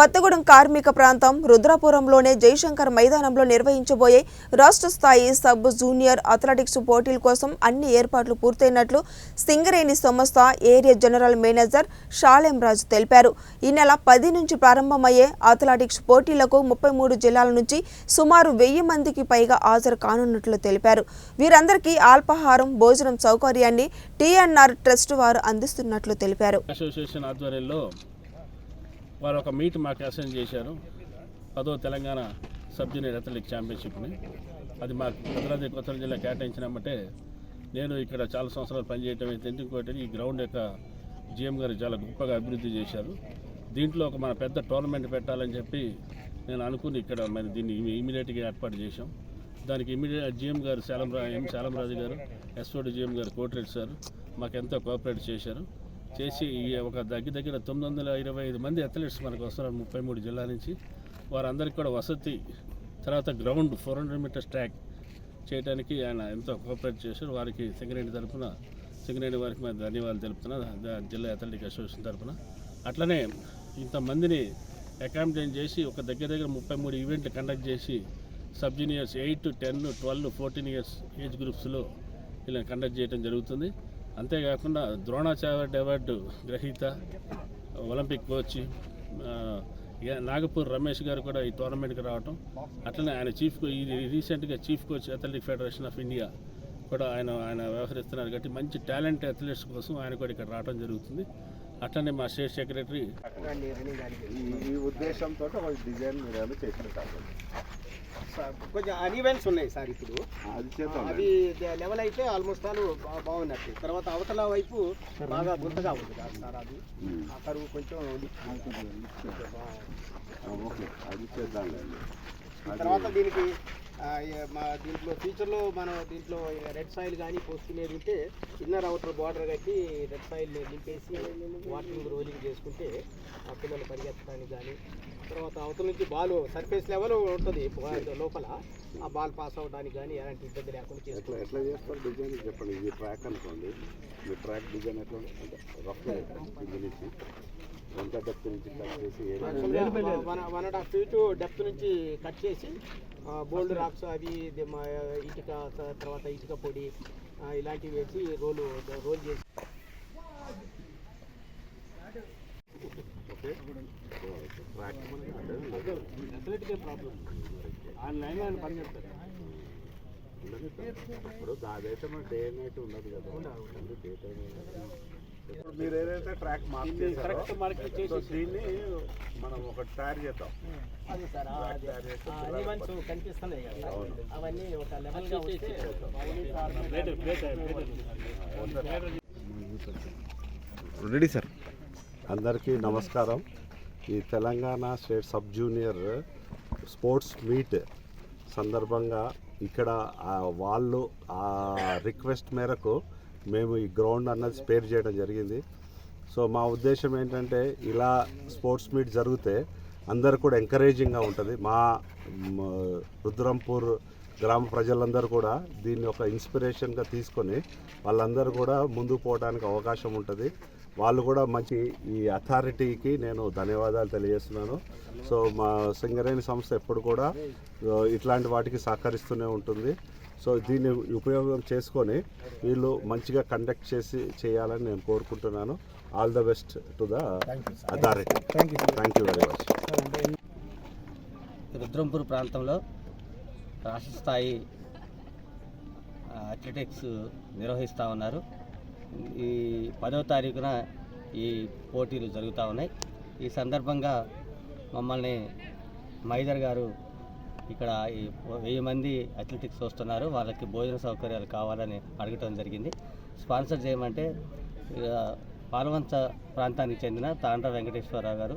కొత్తగూడెం కార్మిక ప్రాంతం రుద్రాపురంలోనే జయశంకర్ మైదానంలో నిర్వహించబోయే రాష్ట్ర స్థాయి సబ్ జూనియర్ అథ్లెటిక్స్ పోటీల కోసం అన్ని ఏర్పాట్లు పూర్తయినట్లు సింగరేణి సంస్థ area general manager Shalem Raju తెలిపారు. ఈ నెల పది నుంచి ప్రారంభమయ్యే అథ్లెటిక్స్ పోటీలకు ముప్పై మూడు జిల్లాల నుంచి సుమారు వెయ్యి మందికి పైగా హాజరు కానున్నట్లు తెలిపారు. వీరందరికీ అల్పాహారం భోజనం సౌకర్యాన్ని టీఎన్ఆర్ ట్రస్ట్ వారు అందిస్తున్నట్లు తెలిపారు. వారు ఒక మీట్ మాకు అసైన్ చేశారు. పదో తెలంగాణ సబ్ జూనియర్ అథ్లెటిక్ ఛాంపియన్షిప్ని. అది మాకు భద్రాద్రి కొత్తగూడెం జిల్లా కేటాయించినామంటే నేను ఇక్కడ చాలా సంవత్సరాలు పనిచేయటం అయితే ఇంకోటి ఈ గ్రౌండ్ యొక్క జిఎం గారు చాలా గొప్పగా అభివృద్ధి చేశారు. దీంట్లో ఒక మన పెద్ద టోర్నమెంట్ పెట్టాలని చెప్పి నేను అనుకుని ఇక్కడ మరి దీన్ని ఇమీడియట్గా ఏర్పాటు చేశాం. దానికి ఇమీడియట్ జిఎం గారు శాలంరా ఎం శాలంరాజు గారు ఎస్ఓడి జిఎం గారు కోటిరెడ్డి సార్ మాకు ఎంతో కోఆపరేట్ చేశారు. చేసి ఈ ఒక దగ్గర దగ్గర తొమ్మిది వందల ఇరవై ఐదు మంది అథ్లెట్స్ మనకు వస్తున్నారు ముప్పై మూడు జిల్లా నుంచి. వారందరికీ కూడా వసతి తర్వాత ground four hundred metres track చేయడానికి ఆయన ఎంతో కోఆపరేట్ చేశారు. వారికి సింగరేణి తరఫున సింగరేణి వారికి మేము ధన్యవాదాలు తెలుపుతున్నా జిల్లా అథ్లెటిక్ అసోసియేషన్ తరఫున అట్లనే ఇంతమందిని అకామిడేట్ చేసి ఒక దగ్గర దగ్గర ముప్పై మూడు ఈవెంట్లు కండక్ట్ చేసి sub juniors eight ten twelve fourteen years age గ్రూప్స్లో ఇలా కండక్ట్ చేయడం జరుగుతుంది. అంతేకాకుండా ద్రోణాచార్య అవార్డు గ్రహీత ఒలింపిక్ కోచ్ ఇక నాగపూర్ రమేష్ గారు కూడా ఈ టోర్నమెంట్కి రావటం. అట్లనే ఆయన చీఫ్ కో- ఈ రీసెంట్గా chief coach athletic federation of India కూడా ఆయన ఆయన వ్యవహరిస్తున్నారు. కాబట్టి మంచి టాలెంట్ అథ్లెట్స్ కోసం ఆయన కూడా ఇక్కడ రావడం జరుగుతుంది. అట్లనే మా స్టేట్ సెక్రటరీ ఈ ఈ ఉద్దేశంతో ఒక డిజైన్ మీరు చేసినట్టు. సార్, కొంచెం అన్ఈవెంట్స్ ఉన్నాయి సార్ ఇప్పుడు. అది చేద్దాం అవి లెవెల్ అయితే ఆల్మోస్ట్ ఆల్ బా- బాగున్నట్టు. తర్వాత అవతల వైపు బాగా గుంతగా ఉంది కాదు సార్ అది. ఆ కరువు కొంచెం ఓకే. అది చేద్దాంలేండి తర్వాత దీనికి మా దీంట్లో ఫ్యూచర్లో మనం దీంట్లో రెడ్ సాయిల్ కానీ పోసుకునేది ఉంటే ఇన్నర్ అవుటర్ బార్డర్ కట్టి రెడ్ సాయిల్ నింపేసి వాటరింగ్ రోలింగ్ చేసుకుంటే ఆ పిల్లలు పరిగెత్తడానికి కానీ తర్వాత అవతల నుంచి బాల్ సర్ఫేస్ లెవెల్ ఉంటుంది లోపల. ఆ బాల్ పాస్ అవ్వడానికి కానీ ఎలాంటి ఇబ్బంది లేకుండా ఎట్లా చేస్తారు డిజైన్ చెప్పండి ఇది ట్రాక్ అనుకోండి. మీ ట్రాక్ డిజైన్ ఎట్లా ఎంత డెప్త్ నుంచి కట్ చేసి one and half feet depth నుంచి కట్ చేసి బోల్డ్ రాక్స్ మా ఇటుక తర్వాత ఇటుక పొడి ఇలాంటివి వేసి రోలు రోల్ చేసి. అథ్లెటిక్ ప్రాబ్లం ఆన్లైన్లో ఆయన పనిచేస్తారు ఇప్పుడు దాదైతే మన డే నైట్ ఉండదు కదా. డే టైం ఇప్పుడు మీరు ఏదైతే ట్రాక్ మార్క్ చేసి- సో దీన్ని మనం ఒక తయారు చేద్దాం. అది సార్ అనివన్స్ కనిపిస్తున్నాయి కదా అవన్నీ ఒక వస్తే plate plate plate. Ready sir. అందరికీ నమస్కారం. ఈ Telangana state sub junior sports meet సందర్భంగా ఇక్కడ ఆ వాళ్ళు ఆ రిక్వెస్ట్ మేరకు మేము ఈ గ్రౌండ్ అన్నది స్పేర్ చేయడం జరిగింది. సో మా ఉద్దేశం ఏంటంటే ఇలా స్పోర్ట్స్ మీట్ జరిగితే అందరు కూడా ఎంకరేజింగ్గా ఉంటుంది. మా రుద్రంపూర్ గ్రామ ప్రజలందరూ కూడా దీన్ని ఒక ఇన్స్పిరేషన్గా తీసుకొని వాళ్ళందరూ కూడా ముందుకు పోవడానికి అవకాశం ఉంటుంది. వాళ్ళు కూడా మంచి ఈ అథారిటీకి నేను ధన్యవాదాలు తెలియజేస్తున్నాను. సో మా సింగరేణి సంస్థ ఎప్పుడు కూడా ఇట్లాంటి వాటికి సహకరిస్తూనే ఉంటుంది. సో దీన్ని ఉపయోగం చేసుకొని వీళ్ళు మంచిగా కండక్ట్ చేసి చేయాలని నేను కోరుకుంటున్నాను. All the best to the authority thank you very much Rudrampur ప్రాంతంలో రాష్ట్ర స్థాయి అథ్లెటిక్స్ నిర్వహిస్తూ ఉన్నారు. ఈ పదో తారీఖున ఈ పోటీలు జరుగుతూ ఉన్నాయి. ఈ సందర్భంగా మమ్మల్ని మైదర్ గారు ఇక్కడ ఈ వెయ్యి మంది అథ్లెటిక్స్ వస్తున్నారు. వాళ్ళకి భోజన సౌకర్యాలు కావాలని అడగటం జరిగింది. స్పాన్సర్ చేయమంటే ఇక పాల్వంచ ప్రాంతానికి చెందిన తాండ్ర వెంకటేశ్వరరావు గారు